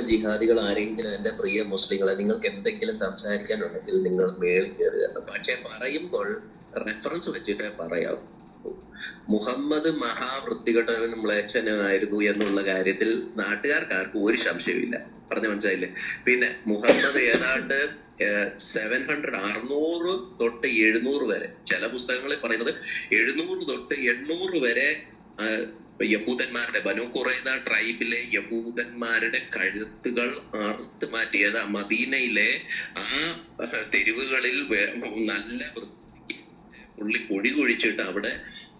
ജിഹാദികൾ ആരെങ്കിലും എന്റെ പ്രിയ മുസ്ലിങ്ങളെ നിങ്ങൾക്ക് എന്തെങ്കിലും സംസാരിക്കാനുണ്ടെങ്കിൽ നിങ്ങൾ മേളിൽ കയറുക പക്ഷെ പറയുമ്പോൾ റെഫറൻസ് വെച്ചിട്ടേ പറയാവൂ. മുഹമ്മദ് മഹാവൃത്തികെട്ടവനും മ്ലേച്ഛനുമായിരുന്നു എന്നുള്ള കാര്യത്തിൽ നാട്ടുകാർക്ക് ആർക്കും ഒരു സംശയമില്ല പറഞ്ഞു മനസ്സിലായില്ലേ? പിന്നെ മുഹമ്മദ് ഏതാണ്ട് സെവൻ ഹൺഡ്രഡ് അറുന്നൂറ് തൊട്ട് എഴുന്നൂറ് വരെ. ചില പുസ്തകങ്ങളിൽ പറയുന്നത് എഴുന്നൂറ് തൊട്ട് എണ്ണൂറ് വരെ യഹൂദന്മാരുടെ ബനു കുറേത ട്രൈബിലെ യഹൂദന്മാരുടെ കഴുത്തുകൾ അറുത്ത് മാറ്റിയത് മദീനയിലെ ആ തെരുവുകളിൽ നല്ല പുള്ളി കുഴി കുഴിച്ചിട്ട് അവിടെ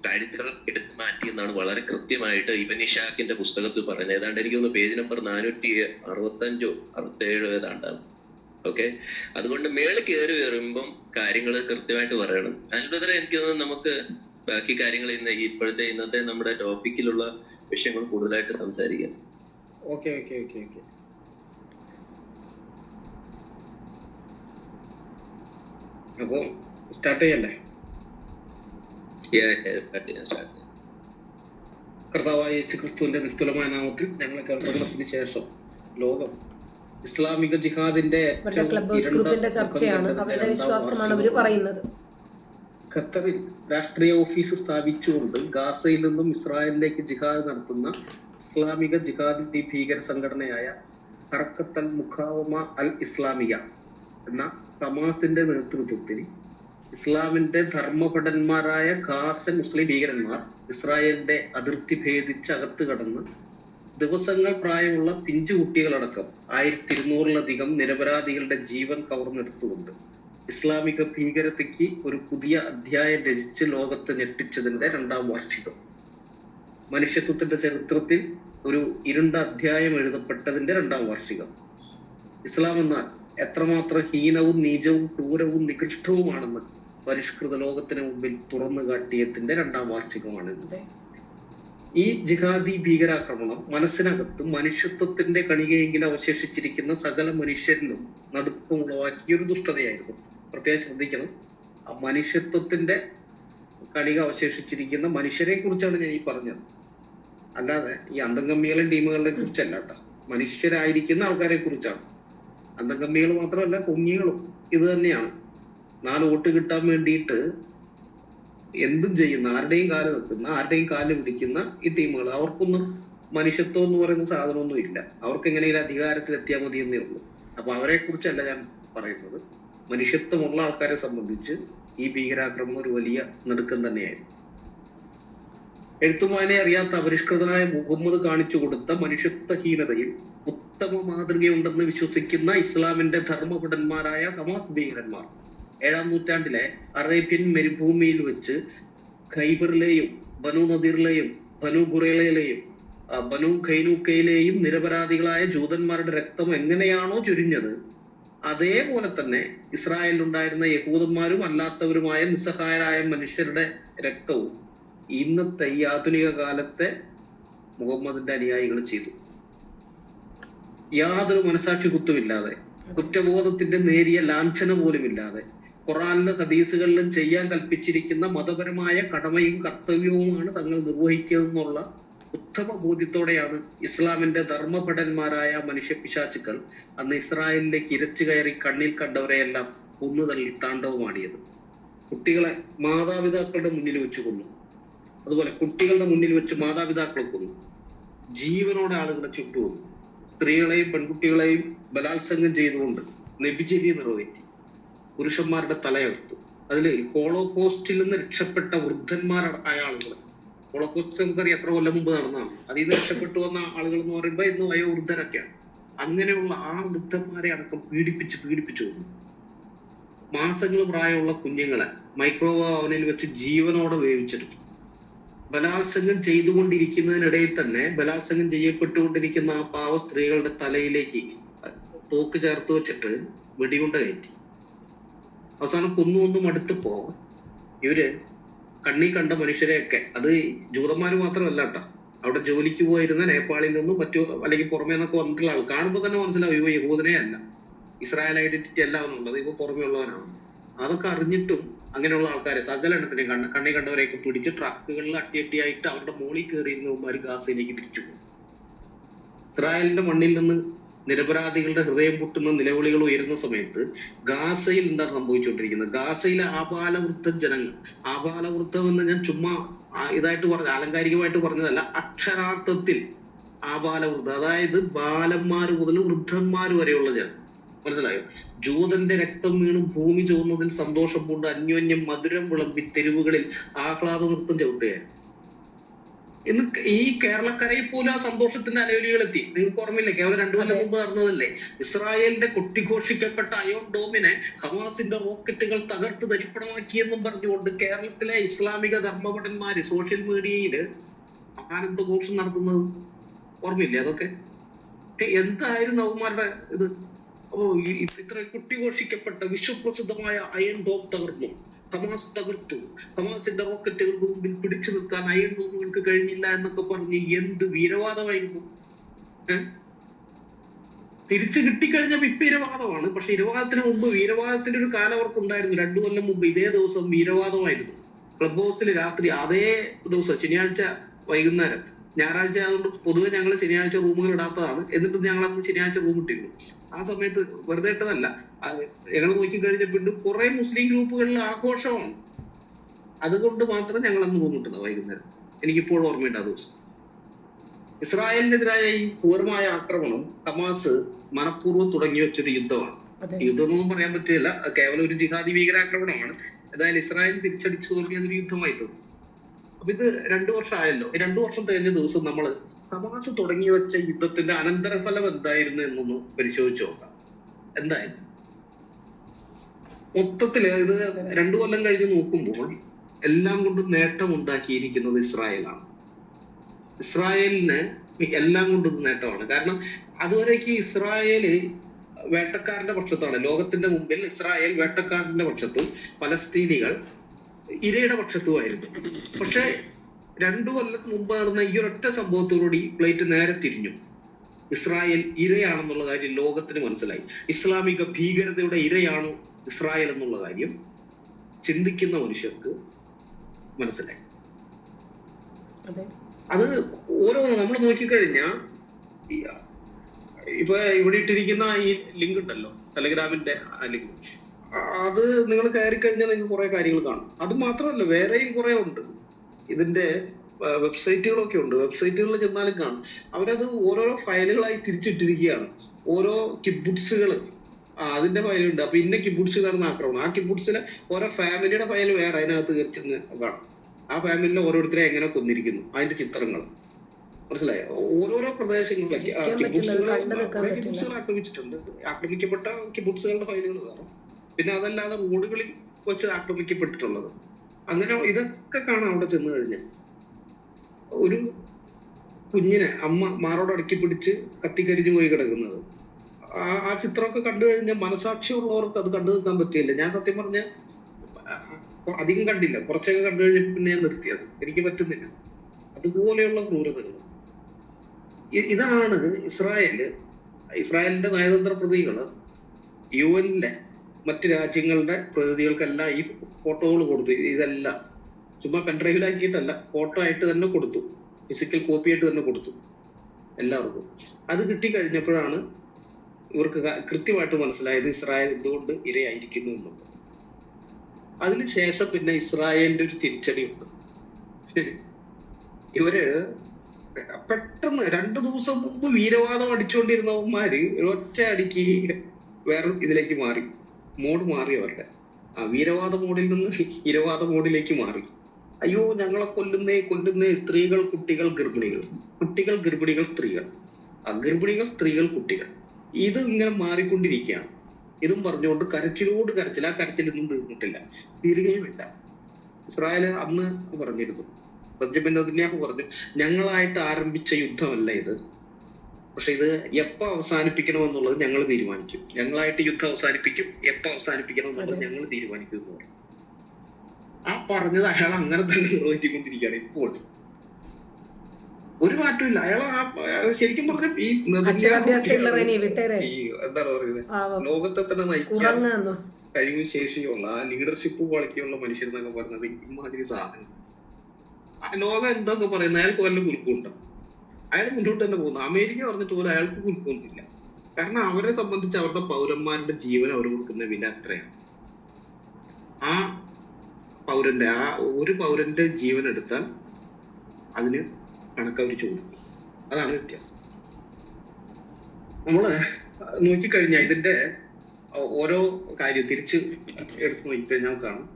കഴുത്തുകൾ എടുത്തു മാറ്റി എന്നാണ് വളരെ കൃത്യമായിട്ട് ഇബനിഷാക്കിന്റെ പുസ്തകത്തിൽ പറയുന്നത്. ഏതാണ്ട് എനിക്ക് തോന്നുന്നു പേജ് നമ്പർ നാനൂറ്റി അറുപത്തഞ്ചോ അറുപത്തേഴോ ഏതാണ്ടാണ്. ഓക്കെ? അതുകൊണ്ട് മേളിൽ കയറി വരുമ്പം കാര്യങ്ങൾ കൃത്യമായിട്ട് പറയണം. അതിനുപകരം എനിക്ക് തോന്നുന്നു നമുക്ക് ബാക്കി കാര്യങ്ങൾ ഇന്ന് ഇപ്പോഴത്തെ ഇന്നത്തെ നമ്മുടെ ടോപ്പിക്കിലുള്ള വിഷയങ്ങൾ കൂടുതലായിട്ട് സംസാരിക്കാം ഓക്കെ ഓക്കെ ഓക്കെ ഓക്കെ അപ്പോ സ്റ്റാർട്ട് ചെയ്യല്ലേ. കർത്താവായ യേശു ക്രിസ്തുവിന്റെ നിസ്തുലമായ നാമത്തിൽ ഞങ്ങളെ കേൾക്കുന്നതിന് ശേഷം ലോകം ഇസ്ലാമിക ജിഹാദിന്റെ ക്ലബ് ഹൗസ് ഗ്രൂപ്പിന്റെ ചർച്ചയാണ് അവരുടെ വിശ്വാസമാണ് അവർ. പറയുന്നത് ഖത്തറിൽ രാഷ്ട്രീയ ഓഫീസ് സ്ഥാപിച്ചുകൊണ്ട് ഗാസയിൽ നിന്നും ഇസ്രായേലിലേക്ക് ജിഹാദ് നടത്തുന്ന ഇസ്ലാമിക ജിഹാദി ഭീകര സംഘടനയായ ഹർക്കത്തൽ മുഖാവമ അൽ ഇസ്ലാമിയ എന്ന ഹമാസിന്റെ നേതൃത്വത്തിൽ ഇസ്ലാമിന്റെ ധർമ്മഭടന്മാരായ ഖാസൻ മുസ്ലിം ഭീകരന്മാർ ഇസ്രായേലിന്റെ അതിർത്തി ഭേദിച്ച് അകത്ത് കടന്ന് ദിവസങ്ങൾ പ്രായമുള്ള പിഞ്ചു കുട്ടികളടക്കം ആയിരത്തി ഇരുന്നൂറിലധികം നിരപരാധികളുടെ ജീവൻ കവർന്നെടുത്തുകൊണ്ട് ഇസ്ലാമിക ഭീകരതയ്ക്ക് ഒരു പുതിയ അധ്യായം രചിച്ച് ലോകത്തെ ഞെട്ടിച്ചതിന്റെ രണ്ടാം വാർഷികം. മനുഷ്യത്വത്തിന്റെ ചരിത്രത്തിൽ ഒരു ഇരുണ്ട അധ്യായം എഴുതപ്പെട്ടതിന്റെ രണ്ടാം വാർഷികം. ഇസ്ലാം എന്നാൽ എത്രമാത്രം ഹീനവും നീചവും ക്രൂരവും നികൃഷ്ടവുമാണെന്ന് പരിഷ്കൃത ലോകത്തിന് മുമ്പിൽ തുറന്നു കാട്ടിയതിന്റെ രണ്ടാം വാർഷികമാണ്. ഈ ജിഹാദി ഭീകരാക്രമണം മനസ്സിനകത്ത് മനുഷ്യത്വത്തിന്റെ കണികയെങ്കിലും അവശേഷിച്ചിരിക്കുന്ന സകല മനുഷ്യരിലും നടുക്കം ഉളവാക്കിയ ഒരു ദുഷ്ടതയായിരുന്നു. പ്രത്യേകം ശ്രദ്ധിക്കണം. ആ മനുഷ്യത്വത്തിന്റെ കണിക അവശേഷിച്ചിരിക്കുന്ന മനുഷ്യരെ കുറിച്ചാണ് ഞാൻ ഈ പറഞ്ഞത്. അല്ലാതെ ഈ അന്തംഗമ്മികളും ടീമുകളെ കുറിച്ചല്ല കേട്ടോ. മനുഷ്യരായിരിക്കുന്ന ആൾക്കാരെ കുറിച്ചാണ് അന്തംഗമ്മികൾ മാത്രമല്ല കുഞ്ഞികളും ഇത് തന്നെയാണ്. നാല് വോട്ട് കിട്ടാൻ വേണ്ടിയിട്ട് എന്തും ചെയ്യുന്ന ആരുടെയും കാൽ നിൽക്കുന്ന ആരുടെയും കാൽ പിടിക്കുന്ന ഈ ടീമുകൾ. അവർക്കൊന്നും മനുഷ്യത്വം എന്ന് പറയുന്ന സാധനമൊന്നും ഇല്ല അവർക്ക് എങ്ങനെയെങ്കിലും അധികാരത്തിൽ എത്തിയാൽ മതി എന്നേ ഉള്ളൂ. അപ്പൊ അവരെ കുറിച്ചല്ല ഞാൻ പറയുന്നത്. മനുഷ്യത്വമുള്ള ആൾക്കാരെ സംബന്ധിച്ച് ഈ ഭീകരാക്രമണം ഒരു വലിയ നടുക്കം തന്നെയായിരുന്നു. എഴുത്തുമാനെ അറിയാത്ത അപരിഷ്കൃതനായ മുഹമ്മദ് കാണിച്ചു കൊടുത്ത മനുഷ്യത്വഹീനതയിൽ ഉത്തമ മാതൃകയുണ്ടെന്ന് വിശ്വസിക്കുന്ന ഇസ്ലാമിന്റെ ധർമ്മഭടന്മാരായ ഹമാസ് ഭീകരന്മാർ ഏഴാം നൂറ്റാണ്ടിലെ അറേബ്യൻ മരുഭൂമിയിൽ വെച്ച് ഖൈബറിലെയും ബനു നദീറിലെയും ബനു ഖുറൈലയിലെയും ആ, ബനു ഖൈനൂക്കയിലെയും നിരപരാധികളായ ജൂതന്മാരുടെ രക്തം എങ്ങനെയാണോ ചൊരിഞ്ഞത് അതേപോലെ തന്നെ ഇസ്രായേലിൽ ഉണ്ടായിരുന്ന യഹൂദന്മാരും അല്ലാത്തവരുമായ നിസ്സഹായരായ മനുഷ്യരുടെ രക്തവും ഇന്നത്തെ ഈ ആധുനിക കാലത്തെ മുഹമ്മദിന്റെ അനുയായികൾ ചെയ്തു. യാതൊരു മനസാക്ഷി കുത്തുമില്ലാതെ കുറ്റബോധത്തിന്റെ നേരിയ ലാഞ്ചന പോലുമില്ലാതെ ഖുറാനിലും ഹദീസുകളിലും ചെയ്യാൻ കൽപ്പിച്ചിരിക്കുന്ന മതപരമായ കടമയും കർത്തവ്യവുമാണ് തങ്ങൾ നിർവഹിക്കുന്നതെന്നുള്ള ഉത്തമ ബോധ്യത്തോടെയാണ് ഇസ്ലാമിന്റെ ധർമ്മഭടന്മാരായ മനുഷ്യപിശാചുക്കൾ അന്ന് ഇസ്രായേലിലേക്ക് ഇരച്ചു കയറി കണ്ണിൽ കണ്ടവരെയെല്ലാം കൊന്നു കൊന്നുതള്ളി താണ്ഡവമാടിയത്. കുട്ടികളെ മാതാപിതാക്കളുടെ മുന്നിൽ വെച്ച് കൊന്നു. അതുപോലെ കുട്ടികളുടെ മുന്നിൽ വെച്ച് മാതാപിതാക്കളെ കൊന്നു. ജീവനോടെ ആളുകളെ ചുട്ടുകൊന്നു സ്ത്രീകളെയും പെൺകുട്ടികളെയും ബലാത്സംഗം ചെയ്തുകൊണ്ട് നബിചര്യ നിറവേറ്റി. പുരുഷന്മാരുടെ തലയർത്തു അതിൽ ഹോളോകോസ്റ്റിൽ നിന്ന് രക്ഷപ്പെട്ട വൃദ്ധന്മാരായ ആളുകൾ ഹോളോകോസ്റ്റ് നമുക്കറിയാം എത്ര കൊല്ലം മുമ്പ് നടന്നതാണ്. അതിൽ നിന്ന് രക്ഷപ്പെട്ടു വന്ന ആളുകൾ എന്ന് പറയുമ്പോൾ ഇന്ന് വയോവൃദ്ധരൊക്കെയാണ്. അങ്ങനെയുള്ള ആ വൃദ്ധന്മാരെ അടക്കം പീഡിപ്പിച്ച് പീഡിപ്പിച്ചു കൊന്നു. മാസങ്ങൾ പ്രായമുള്ള കുഞ്ഞുങ്ങളെ മൈക്രോവേവ് അവനിൽ വെച്ച് ജീവനോടെ വേവിച്ചെടുത്തു. ബലാത്സംഗം ചെയ്തുകൊണ്ടിരിക്കുന്നതിനിടയിൽ തന്നെ ബലാത്സംഗം ചെയ്യപ്പെട്ടുകൊണ്ടിരിക്കുന്ന ആ പാവ സ്ത്രീകളുടെ തലയിലേക്ക് തോക്ക് ചേർത്ത് വെച്ചിട്ട് വെടികൊണ്ട് കയറ്റി. അവസാനം കൊന്നു കൊന്നു മടുത്തപ്പോ ഇവർ കണ്ണി കണ്ട മനുഷ്യരെയൊക്കെ അത് ജൂതന്മാര് മാത്രമല്ല കേട്ടോ. അവിടെ ജോലിക്ക് പോയിരുന്ന നേപ്പാളിൽ നിന്നും മറ്റു അല്ലെങ്കിൽ പുറമേ നിന്നൊക്കെ വന്നിട്ടുള്ള ആൾ കാണുമ്പോൾ തന്നെ മനസ്സിലാവും ഇവ യഹൂദനെ അല്ല. ഇസ്രായേൽ ഐഡന്റിറ്റി അല്ല എന്നുള്ളത് ഇവ പുറമേ ഉള്ളവനാണ്. അതൊക്കെ അറിഞ്ഞിട്ടും അങ്ങനെയുള്ള ആൾക്കാരെ സകല എണ്ണത്തിനെയും കണ്ണ കണ്ണി കണ്ടവരെയൊക്കെ പിടിച്ച് ട്രക്കുകളിൽ അട്ടിയട്ടിയായിട്ട് അവരുടെ മോളിൽ കയറിയിരുന്നവന്മാർ ഗാസയിലേക്ക് തിരിച്ചു പോകും ഇസ്രായേലിന്റെ മണ്ണിൽ നിന്ന് നിരപരാധികളുടെ ഹൃദയം പൊട്ടുന്ന നിലവിളികൾ ഉയരുന്ന സമയത്ത് ഗാസയിൽ എന്താണ് സംഭവിച്ചുകൊണ്ടിരിക്കുന്നത്? ഗാസയിലെ ആപാലവൃദ്ധ ജനങ്ങൾ ആപാലവൃദ്ധം എന്ന് ഞാൻ ചുമ്മാ ഇതായിട്ട് പറഞ്ഞ ആലങ്കാരികമായിട്ട് പറഞ്ഞതല്ല അക്ഷരാർത്ഥത്തിൽ ആപാലവൃദ്ധ അതായത് ബാലന്മാർ മുതൽ വൃദ്ധന്മാർ വരെയുള്ള ജനം. മനസ്സിലായോ? ജൂതന്റെ രക്തം വീണ് ഭൂമി ചുവന്നതിൽ സന്തോഷം പൂണ്ട് അന്യോന്യം മധുരം വിളമ്പി തെരുവുകളിൽ ആഹ്ലാദ നൃത്തം ചവിട്ടുകയാണ് ഇന്ന് ഈ കേരളക്കരയിൽ പോലും ആ സന്തോഷത്തിന്റെ അലവലികൾ എത്തി നിങ്ങൾക്ക് ഓർമ്മയില്ലേ? കേവലം രണ്ടു കൊല്ലം മുമ്പ് നടന്നതല്ലേ? ഇസ്രായേലിന്റെ കൊട്ടിഘോഷിക്കപ്പെട്ട അയോൺ ഡോമിനെ ഹമാസിന്റെ റോക്കറ്റുകൾ തകർത്ത് തരിപ്പണമാക്കിയെന്നും പറഞ്ഞുകൊണ്ട് കേരളത്തിലെ ഇസ്ലാമിക ധർമ്മഭടന്മാര് സോഷ്യൽ മീഡിയയിൽ ആനന്ദഘോഷം നടത്തുന്നത് ഓർമ്മയില്ലേ അതൊക്കെ? എന്തായിരുന്നു അവന്മാരുടെ ഇത്? അപ്പോ ഇത്ര കുട്ടിഘോഷിക്കപ്പെട്ട വിശ്വപ്രസിദ്ധമായ അയൺ ഡോം തകർന്നു. ഹമാസ് തകർത്തു ഹമാസിന്റെ റോക്കറ്റുകൾക്ക് മുമ്പിൽ പിടിച്ചു നിൽക്കാൻ അയൺ ബോംബുകൾക്ക് കഴിഞ്ഞില്ല എന്നൊക്കെ പറഞ്ഞ് എന്ത് വീരവാദമായിരുന്നു? തിരിച്ചു കിട്ടിക്കഴിഞ്ഞപ്പോ ഇപ്പൊ ഇരവാദമാണ് പക്ഷെ ഇരവാദത്തിന് മുമ്പ് വീരവാദത്തിന്റെ ഒരു കാലം അവർക്കുണ്ടായിരുന്നു. രണ്ടു കൊല്ലം മുമ്പ് ഇതേ ദിവസം വീരവാദമായിരുന്നു. ക്ലബ് ഹൗസിൽ രാത്രി അതേ ദിവസം ശനിയാഴ്ച വൈകുന്നേരം ഞായറാഴ്ച ആയതുകൊണ്ട് പൊതുവെ ഞങ്ങൾ ശനിയാഴ്ച റൂമുകൾ ഇടാത്തതാണ്. എന്നിട്ട് ഞങ്ങൾ അന്ന് ശനിയാഴ്ച റൂം ഇട്ടിരുന്നു. ആ സമയത്ത് വെറുതെ ഇട്ടതല്ല. ഞങ്ങൾ നോക്കി കഴിഞ്ഞപ്പോൾ കുറെ മുസ്ലിം ഗ്രൂപ്പുകളിൽ ആഘോഷമാണ്. അതുകൊണ്ട് മാത്രം ഞങ്ങൾ അന്ന് റൂം ഇട്ടത് വൈകുന്നേരം. എനിക്കിപ്പോഴും ഓർമ്മയുണ്ട് ആ ദിവസം. ഇസ്രായേലിനെതിരായ ഈ ക്രൂരമായ ആക്രമണം ഹമാസ് മനഃപൂർവം തുടങ്ങി വെച്ചൊരു യുദ്ധമാണ്. യുദ്ധം യുദ്ധമൊന്നും പറയാൻ പറ്റില്ല. അത് കേവലം ഒരു ജിഹാദി ഭീകരാക്രമണമാണ്. എന്തായാലും ഇസ്രായേൽ തിരിച്ചടിച്ചു തുടങ്ങിയതൊരു യുദ്ധമായി തോന്നി അപ്പൊ ഇത് രണ്ടു വർഷമായല്ലോ. ഈ രണ്ടു വർഷം തികഞ്ഞ ദിവസം നമ്മൾ ഹമാസ് തുടങ്ങി വെച്ച യുദ്ധത്തിന്റെ അനന്തരഫലം എന്തായിരുന്നു എന്നൊന്ന് പരിശോധിച്ചു നോക്കാം. എന്തായിരുന്നു? മൊത്തത്തിൽ ഇത് രണ്ടു കൊല്ലം കഴിഞ്ഞ് നോക്കുമ്പോൾ എല്ലാം കൊണ്ടും നേട്ടം ഉണ്ടാക്കിയിരിക്കുന്നത് ഇസ്രായേലാണ്. ഇസ്രായേലിന് എല്ലാം കൊണ്ടും നേട്ടമാണ്. കാരണം അതുവരേക്ക് ഇസ്രായേൽ വേട്ടക്കാരന്റെ പക്ഷത്താണ്. ലോകത്തിന്റെ മുമ്പിൽ ഇസ്രായേൽ വേട്ടക്കാരന്റെ പക്ഷത്തും പലസ്തീനികൾ ഇരയുടെ പക്ഷത്തുമായിരുന്നു. പക്ഷേ രണ്ടു കൊല്ലം മുമ്പ് നടന്ന ഈ ഒരൊറ്റ സംഭവത്തോടുകൂടി പ്ലേറ്റ് നേരെ തിരിഞ്ഞു. ഇസ്രായേൽ ഇരയാണെന്നുള്ള കാര്യം ലോകത്തിന് മനസ്സിലായി. ഇസ്ലാമിക ഭീകരതയുടെ ഇരയാണ് ഇസ്രായേൽ എന്നുള്ള കാര്യം ചിന്തിക്കുന്ന മനുഷ്യർക്ക് മനസ്സിലായി. അതെ. അത് ഓരോ നമ്മൾ നോക്കിക്കഴിഞ്ഞാൽ ഇപ്പൊ ഇവിടെ ഇട്ടിരിക്കുന്ന ഈ ലിങ്ക് ഉണ്ടല്ലോ ടെലഗ്രാമിന്റെ ആ ലിങ്ക്. അത് നിങ്ങൾ കയറി കഴിഞ്ഞാൽ നിങ്ങൾക്ക് കുറെ കാര്യങ്ങൾ കാണും. അത് മാത്രമല്ല വേറെയും കുറെ ഉണ്ട്. ഇതിന്റെ വെബ്സൈറ്റുകളൊക്കെ ഉണ്ട്. വെബ്സൈറ്റുകളിൽ ചെന്നാലും കാണും. അവരത് ഓരോരോ ഫയലുകളായി തിരിച്ചിട്ടിരിക്കുകയാണ്. ഓരോ കിബുട്സുകൾ ആ അതിന്റെ ഫയലുണ്ട്. അപ്പൊ ഇന്ന കിബുട്സ് നടന്ന ആക്രമണം. ആ കിബുട്സിലെ ഓരോ ഫാമിലിയുടെ ഫയൽ വേറെ അതിനകത്ത് കയറി ചെന്ന് കാണും. ആ ഫാമിലിയിലെ ഓരോരുത്തരെ എങ്ങനെ കൊന്നിരിക്കുന്നു? അതിന്റെ ചിത്രങ്ങൾ മനസ്സിലായോ? ഓരോരോ പ്രദേശങ്ങളിലേക്ക്. കിബുട്സുകൾ ആക്രമിച്ചിട്ടുണ്ട്. ആക്രമിക്കപ്പെട്ട കിബുട്സുകളുടെ ഫയലുകൾ വേറെ. പിന്നെ അതല്ലാതെ റോഡുകളിൽ വെച്ച് ആക്രമിക്കപ്പെട്ടിട്ടുള്ളത്. അങ്ങനെ ഇതൊക്കെ കാണാം അവിടെ ചെന്ന് കഴിഞ്ഞാൽ ഒരു കുഞ്ഞിനെ അമ്മ മാറോട് അടക്കി പിടിച്ച് കത്തിക്കരിഞ്ഞു പോയി കിടക്കുന്നത്. ആ ചിത്രമൊക്കെ കണ്ടു കഴിഞ്ഞാൽ മനസാക്ഷിയുള്ളവർക്ക് അത് കണ്ടു നിൽക്കാൻ പറ്റില്ല. ഞാൻ സത്യം പറഞ്ഞ അധികം കണ്ടില്ല. കുറച്ചൊക്കെ കണ്ടു കഴിഞ്ഞപ്പോൾ പിന്നെ ഞാൻ നിർത്തിയത് എനിക്ക് പറ്റുന്നില്ല. അതുപോലെയുള്ള ക്രൂരതകൾ. ഇതാണ് ഇസ്രായേൽ ഇസ്രായേലിന്റെ നയതന്ത്ര പ്രതികൾ യു എന്നിലെ മറ്റ് രാജ്യങ്ങളുടെ പ്രതിനിധികൾക്കെല്ലാം ഈ ഫോട്ടോകൾ കൊടുത്തു. ഇതെല്ലാം ചുമ്മാ പെൻഡ്രൈവിലാക്കിയിട്ടല്ല ഫോട്ടോ ആയിട്ട് തന്നെ കൊടുത്തു. ഫിസിക്കൽ കോപ്പി ആയിട്ട് തന്നെ കൊടുത്തു. എല്ലാവർക്കും. അത് കിട്ടിക്കഴിഞ്ഞപ്പോഴാണ് ഇവർക്ക് കൃത്യമായിട്ട് മനസ്സിലായത് ഇസ്രായേൽ എന്തുകൊണ്ട് ഇരയായിരിക്കുന്നു എന്നുള്ളത്. അതിനുശേഷം പിന്നെ ഇസ്രായേലിന്റെ ഒരു തിരിച്ചടിയുണ്ട്. ഇവർ പെട്ടെന്ന് രണ്ടു ദിവസം മുമ്പ് വീരവാദം അടിച്ചുകൊണ്ടിരുന്നവന്മാര് ഒറ്റ അടിക്ക് വേറെ ഇതിലേക്ക് മാറി. മോഡ് മാറി അവരുടെ. ആ വീരവാദ മോഡിൽ നിന്ന് ഇരവാദ മോഡിലേക്ക് മാറി. അയ്യോ ഞങ്ങളെ കൊല്ലുന്നേ കൊല്ലുന്നേ സ്ത്രീകൾ കുട്ടികൾ ഗർഭിണികൾ. കുട്ടികൾ ഗർഭിണികൾ സ്ത്രീകൾ. ആ ഗർഭിണികൾ സ്ത്രീകൾ കുട്ടികൾ. ഇത് ഇങ്ങനെ മാറിക്കൊണ്ടിരിക്കുകയാണ്. ഇതും പറഞ്ഞുകൊണ്ട് കരച്ചിലോട് കരച്ചിൽ. ആ കരച്ചിലൊന്നും തീർന്നിട്ടില്ല. തീരുകയുമില്ല ഇസ്രായേൽ അന്ന് പറഞ്ഞിരുന്നു. ബെഞ്ചമിൻ നെതന്യാഹു പറഞ്ഞു ഞങ്ങളായിട്ട് ആരംഭിച്ച യുദ്ധമല്ല ഇത്. പക്ഷെ ഇത് എപ്പോ അവസാനിപ്പിക്കണം എന്നുള്ളത് ഞങ്ങൾ തീരുമാനിക്കും. ഞങ്ങളായിട്ട് യുദ്ധം അവസാനിപ്പിക്കും. എപ്പോ അവസാനിപ്പിക്കണം എന്നുള്ളത്. ഞങ്ങൾ തീരുമാനിക്കും എന്ന് പറഞ്ഞു ആ പറഞ്ഞത് അയാൾ അങ്ങനെ തന്നെ നിർവഹിച്ചുകൊണ്ടിരിക്കുകയാണ് ഇപ്പോൾ. ഒരു മാറ്റമില്ല അയാൾ ആ ശരിക്കും പറഞ്ഞ ഈ ഈ എന്താണ് പറയുന്നത്? ലോകത്തെ തന്നെ നയിക്കാൻ കഴിവ് ശേഷിയുള്ള ആ ലീഡർഷിപ്പ് ക്വാളിറ്റിയുള്ള മനുഷ്യരെന്നൊക്കെ പറഞ്ഞത് ഇമാതിരി സാധനം. ആ ലോകം എന്തൊക്കെ പറയുന്നത്? അയാൾക്ക് വല്ല കുലുക്കുണ്ടോ അയാൾ മുന്നോട്ട് തന്നെ പോകുന്നു. അമേരിക്ക പറഞ്ഞിട്ട് പോലും അയാൾക്ക് കൊടുക്കുന്നില്ല. കാരണം അവരെ സംബന്ധിച്ച് അവരുടെ പൗരന്മാരുടെ ജീവൻ അവർ കൊടുക്കുന്ന വില അത്രയാണ്. ആ പൗരന്റെ ആ ഒരു പൗരന്റെ ജീവൻ എടുത്താൽ അതിന് കണക്ക് അവർ ചോദിക്കും. അതാണ് വ്യത്യാസം. നമ്മൾ നോക്കിക്കഴിഞ്ഞാൽ ഇതിന്റെ ഓരോ കാര്യം തിരിച്ച് എടുത്ത് നോക്കിക്കഴിഞ്ഞാൽ കാണാം.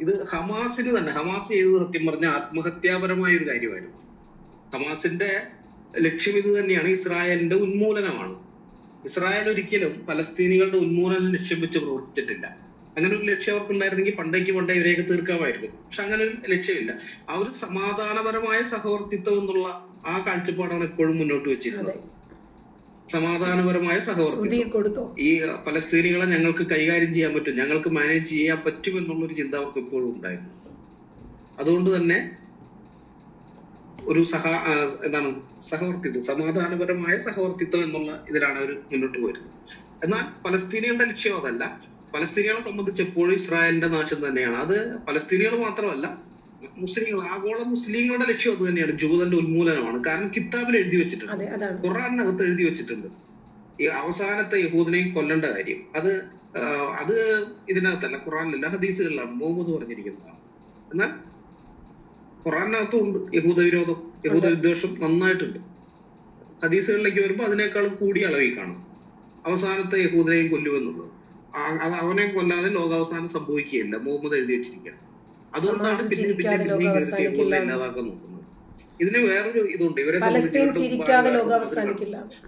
ഇത് ഹമാസിന് തന്നെ ഹമാസ് ചെയ്തത് സത്യം പറഞ്ഞ ആത്മഹത്യാപരമായ ഒരു കാര്യമായിരുന്നു. ഹമാസിന്റെ ലക്ഷ്യം ഇത് തന്നെയാണ് ഇസ്രായേലിന്റെ ഉന്മൂലനമാണ്. ഇസ്രായേൽ ഒരിക്കലും പലസ്തീനികളുടെ ഉന്മൂലനം ലക്ഷ്യം വെച്ച് പ്രവർത്തിച്ചിട്ടില്ല. അങ്ങനെ ഒരു ലക്ഷ്യം അവർക്കുണ്ടായിരുന്നെങ്കിൽ പണ്ടേക്ക് പണ്ടേ ഇവരെയൊക്കെ തീർക്കാമായിരുന്നു. പക്ഷെ അങ്ങനെ ഒരു ലക്ഷ്യമില്ല. ആ ഒരു സമാധാനപരമായ സഹവർത്തിത്വം എന്നുള്ള ആ കാഴ്ചപ്പാടാണ് എപ്പോഴും മുന്നോട്ട് വെച്ചിരുന്നത് സമാധാനപരമായ സഹവർത്തിത്വം. ഈ പലസ്തീനികളെ ഞങ്ങൾക്ക് കൈകാര്യം ചെയ്യാൻ പറ്റും. ഞങ്ങൾക്ക് മാനേജ് ചെയ്യാൻ പറ്റും എന്നുള്ളൊരു ചിന്ത അവർക്ക് എപ്പോഴും ഉണ്ടായിരുന്നു. അതുകൊണ്ട് തന്നെ ഒരു സഹ എന്താണ് സഹവർത്തിത്വം സമാധാനപരമായ സഹവർത്തിത്വം എന്നുള്ള ഇതിലാണ് അവർ മുന്നോട്ട് പോയിരുന്നത്. എന്നാൽ പലസ്തീനികളുടെ ലക്ഷ്യം അതല്ല. പലസ്തീനികളെ സംബന്ധിച്ച് എപ്പോഴും ഇസ്രായേലിന്റെ നാശം തന്നെയാണ്. അത് പലസ്തീനികൾ മാത്രമല്ല മുസ്ലിങ്ങൾ ആഗോള മുസ്ലിങ്ങളുടെ ലക്ഷ്യം അത് തന്നെയാണ്. ജൂതന്റെ ഉന്മൂലനമാണ്. കാരണം കിതാബിൽ എഴുതി വെച്ചിട്ടുണ്ട്. ഖുറാനകത്ത് എഴുതി വെച്ചിട്ടുണ്ട്. ഈ അവസാനത്തെ യഹൂദനെയും കൊല്ലേണ്ട കാര്യം. അത് അത് ഇതിനകത്തല്ല ഖുറാനിലല്ല ഹദീസുകളിലാണ് മുഹമ്മദ് പറഞ്ഞിരിക്കുന്നതാണ്. എന്നാൽ ഖുറാനകത്തും ഉണ്ട് യഹൂദ വിരോധം യഹൂദ വിദ്വേഷം നന്നായിട്ടുണ്ട്. ഹദീസുകളിലേക്ക് വരുമ്പോൾ അതിനേക്കാളും കൂടിയ അളവിൽ കാണും. അവസാനത്തെ യഹൂദനെയും കൊല്ലുമെന്നുള്ളത് അത് അവനെ കൊല്ലാതെ ലോകാവസാനം സംഭവിക്കുകയില്ല. മുഹമ്മദ് എഴുതി വെച്ചിരിക്കുകയാണ്. അതുകൊണ്ടാണ് പിന്നെ പിന്നെ യഹൂദനെ ഇല്ലാതാക്കാൻ നോക്കുന്നത്. ഇതിന് വേറൊരു ഇതുണ്ട്. ഇവരെ